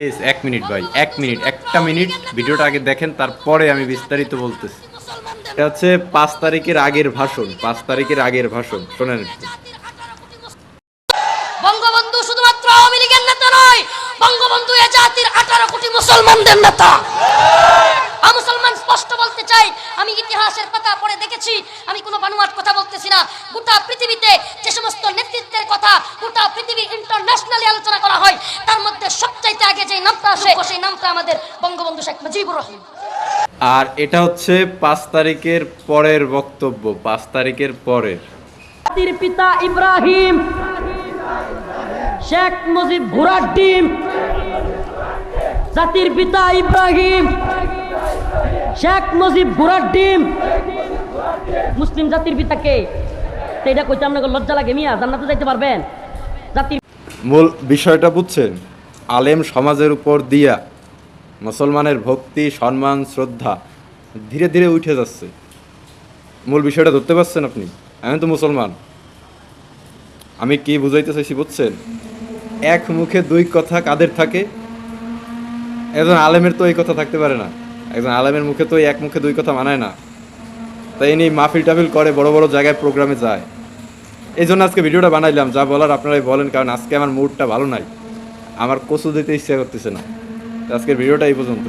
এক মিনিট ভাই, এক মিনিট একটা মিনিট ভিডিওটা আগে দেখেন, তারপরে আমি বিস্তারিত বলতেছি। এটা হচ্ছে পাঁচ তারিখের আগের ভাষণ, পাঁচ তারিখের আগের ভাষণ, শোনেন বঙ্গবন্ধু শুধুমাত্র আওয়ামী লীগের নেতা নয়, বঙ্গবন্ধু এ জাতির আঠারো কোটি মুসলমানদের নেতা। মুসলমান স্পষ্ট বলতে চাই, আমি ইতিহাসের কথা পড়ে দেখেছি, আমি কোনো বানুয়াট কথা বলতেছি না। গোটা পৃথিবীতে যে সমস্ত নেতৃত্বের কথা গোটা পৃথিবী ইন্টারন্যাশনালি আলোচনা করা হয়, তার মধ্যে নামটা আসে সেই নামটা আমাদের বঙ্গবন্ধু শেখ মুজিবুর রহিম। আর এটা হচ্ছে পাঁচ তারিখের পরের বক্তব্য পাঁচ তারিখের পরের। জাতির পিতা ইব্রাহিম শেখ মুজিব ঘোড়ার ডিম। জাতির পিতা ইব্রাহিম শেখ মুজিব ঘোড়ার ডিম। মুসলিম জাতির পিতা কে? এটা কইতে আপনাকে লজ্জা লাগে মিয়া জান্নাতে যাইতে পারবেন? জাতির মূল বিষয়টা বুঝছেন? আলেম সমাজের উপর দিয়া মুসলমানের ভক্তি, সম্মান, শ্রদ্ধা ধীরে ধীরে উঠে যাচ্ছে। মূল বিষয়টা ধরতে পারছেন আপনি? আমি তো মুসলমান। আমি কি বুঝাইতে চাইছি বুঝছেন? এক মুখে দুই কথা কাদের থাকে? একজন আলেমের তো এই কথা থাকতে পারে না। একজন আলেমের মুখে তো এক মুখে দুই কথা মানায় না। তাই ইনি মাহফিল টাফিল করে বড় বড় জায়গায় প্রোগ্রামে যায়। এই জন্য আজকে ভিডিওটা বানাইলাম, যা বলার আপনারাই বলেন, কারণ আজকে আমার মুডটা ভালো নাই। আমার কচু দিতে ইচ্ছা করতেছে না। আজকের ভিডিওটা এই পর্যন্ত